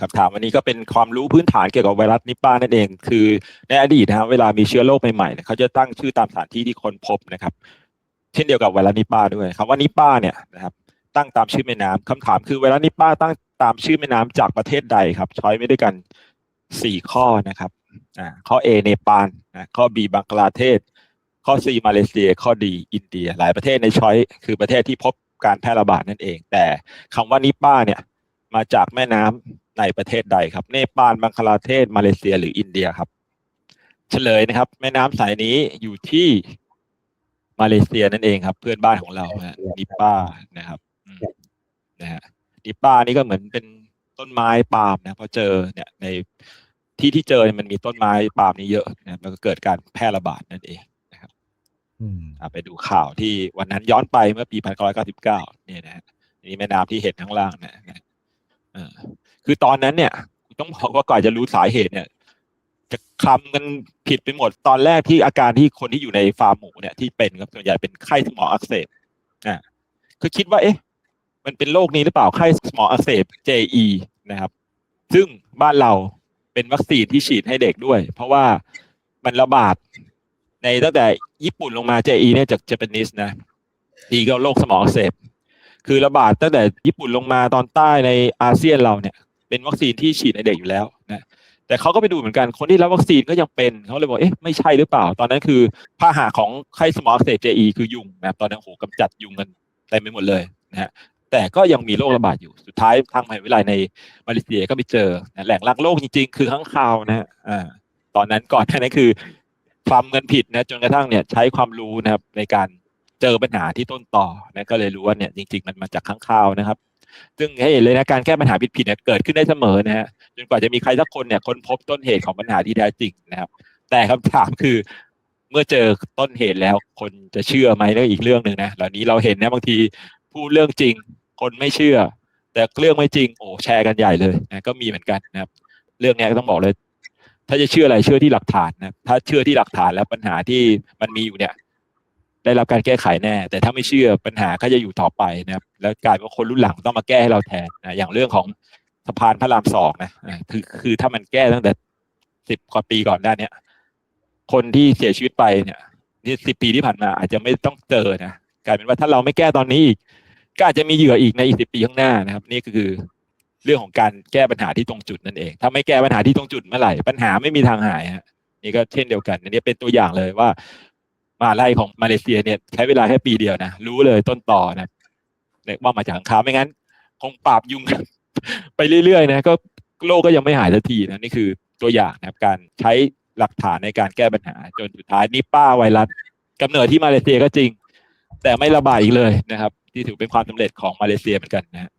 คำถามวันนี้ก็เป็นความรู้พื้นฐานเกี่ยวกับไวรัสนิปานั่นเอง คือในอดีตนะครับเวลามีเชื้อโรคใหม่ๆเนี่ยเขาจะตั้งชื่อตามสถานที่ที่ค้นพบนะครับ เช่นเดียวกับไวรัสนิปาด้วยคำว่านิปาเนี่ยนะครับตั้งตามชื่อแม่น้ำคำถามคือไวรัสนิปาตั้งตามชื่อแม่น้ำจากประเทศใดครับ ช้อยไม่ด้วยกันสี่ข้อนะครับอ่าข้อ A เนปาลนะข้อ B บังกลาเทศ ข้อ C มาเลเซีย ข้อ D อินเดีย หลายประเทศในช้อยคือประเทศที่พบการแพร่ระบาดนั่นเอง แต่คำว่านิปาเนี่ยมาจากแม่น้ำ ในประเทศใดครับ เนปาลบังคลาเทศ มาเลเซีย หรืออินเดียครับ เฉลยนะครับ แม่น้ำสายนี้อยู่ที่มาเลเซียนั่นเองครับ เพื่อนบ้านของเราฮะนิปานะครับอืมนะฮะนิปานี่ก็เหมือนเป็นต้นไม้ปาล์มนะพอเจอเนี่ยในที่ที่เจอเนี่ยมันมีต้นไม้ปาล์มนี่เยอะนะมันก็เกิดการแพร่ระบาดนั่นเองอืมอะไปดูข่าวที่วันนั้นย้อนไปเมื่อปี 1999 เนี่ยนะฮะนี่แม่น้ำที่เห็นข้างล่างนะนะเออ คือตอนนั้นเนี่ยต้องบอกว่าก่อนจะรู้สาเหตุเนี่ย จะคลำกันผิดไปหมดตอนแรกที่อาการที่คนที่อยู่ในฟาร์มหมูเนี่ยที่เป็นครับส่วนใหญ่เป็นไข้สมองอักเสบอ่าคือคิดว่าเอ๊ะ มันเป็นโรคนี้หรือเปล่าไข้สมองอักเสบ JE นะครับ ซึ่งบ้านเราเป็นวัคซีนที่ฉีดให้เด็กด้วย เพราะว่ามันระบาดในตั้งแต่ญี่ปุ่นลงมา JE เนี่ยจากเจแปนิสนะดีก็โรคสมองอักเสบคือระบาดตั้งแต่ญี่ปุ่นลงมาตอนใต้ในอาเซียนเราเนี่ย เป็นวัคซีนที่ฉีดในเด็กอยู่แล้วนะแต่เขาก็ไปดูเหมือนกันคนที่รับวัคซีนก็ยังเป็นเขาเลยบอกเอ๊ะไม่ใช่หรือเปล่า ตอนนั้นคือพาหะของไข้สมองอักเสบ JE คือยุงนะครับตอนนั้นโหกำจัดยุงกันเต็มไปหมดเลยนะฮะแต่ก็ยังมีโรคระบาดอยู่สุดท้ายทางมหาวิทยาลัยในมาเลเซียก็ไปเจอนะแหล่งรักโรคจริงๆ คือข้างคาวนะฮะอ่าตอนนั้นก่อนนั้นคือความเงินผิดนะจนกระทั่งเนี่ยใช้ความรู้นะครับในการเจอปัญหาที่ต้นต่อนะก็เลยรู้ว่าเนี่ยจริง ๆ มันมาจากข้างคาวนะครับ ซึ่งให้เห็นเลยนะการแก้ปัญหาผิดๆเนี่ยเกิดขึ้นได้เสมอนะฮะจนกว่าจะมีใครสักคนเนี่ยค้นพบต้นเหตุของปัญหาที่แท้จริงนะครับ แต่คำถามคือ เมื่อเจอต้นเหตุแล้วคนจะเชื่อไหมเรื่องอีกเรื่องหนึ่งนะเหล่านี้เราเห็นนะบางทีพูดเรื่องจริง คนไม่เชื่อ แต่เรื่องไม่จริง โอ้แชร์กันใหญ่เลยนะก็มีเหมือนกันนะครับ เรื่องนี้ก็ต้องบอกเลย ถ้าจะเชื่ออะไรเชื่อที่หลักฐานนะถ้าเชื่อที่หลักฐานแล้วปัญหาที่มันมีอยู่เนี่ย ได้รับการแก้ไขแน่ แต่ถ้าไม่เชื่อปัญหาก็จะอยู่ต่อไปนะครับแล้วกลายเป็นว่าคนรุ่นหลังต้องมาแก้ให้เราแทนนะอย่างเรื่องของสะพานพระรามสองนะคือคือถ้ามันแก้ตั้งแต่สิบกว่าปีก่อนหน้าเนี้ยคนที่เสียชีวิตไปเนี่ยนี่สิบปีที่ผ่านมา อาจจะไม่ต้องเจอนะกลายเป็นว่าถ้าเราไม่แก้ตอนนี้อีกก็อาจจะมีเหยื่ออีกในอีกสิบปีข้างหน้านะครับ นี่ก็คือเรื่องของการแก้ปัญหาที่ตรงจุดนั่นเอง ถ้าไม่แก้ปัญหาที่ตรงจุดเมื่อไหร่ปัญหาไม่มีทางหายฮะนี่ก็เช่นเดียวกันอันนี้เป็นตัวอย่างเลยว่า มหาลัยของมาเลเซียเนี่ยใช้เวลาแค่ปีเดียวนะ รู้เลยต้นต่อนะเนี่ยว่ามาจากข้างคาไม่งั้น คงปราบยุงไปเรื่อยๆนะก็โลกก็ยังไม่หายสักทีนะนี่คือตัวอย่างนะครับการใช้หลักฐานในการแก้ปัญหา จนสุดท้ายนิป้าไวรัสกำเนิดที่มาเลเซียก็จริง แต่ไม่ระบาดอีกเลยนะครับ ที่ถือเป็นความสำเร็จของมาเลเซียเหมือนกันนะฮะ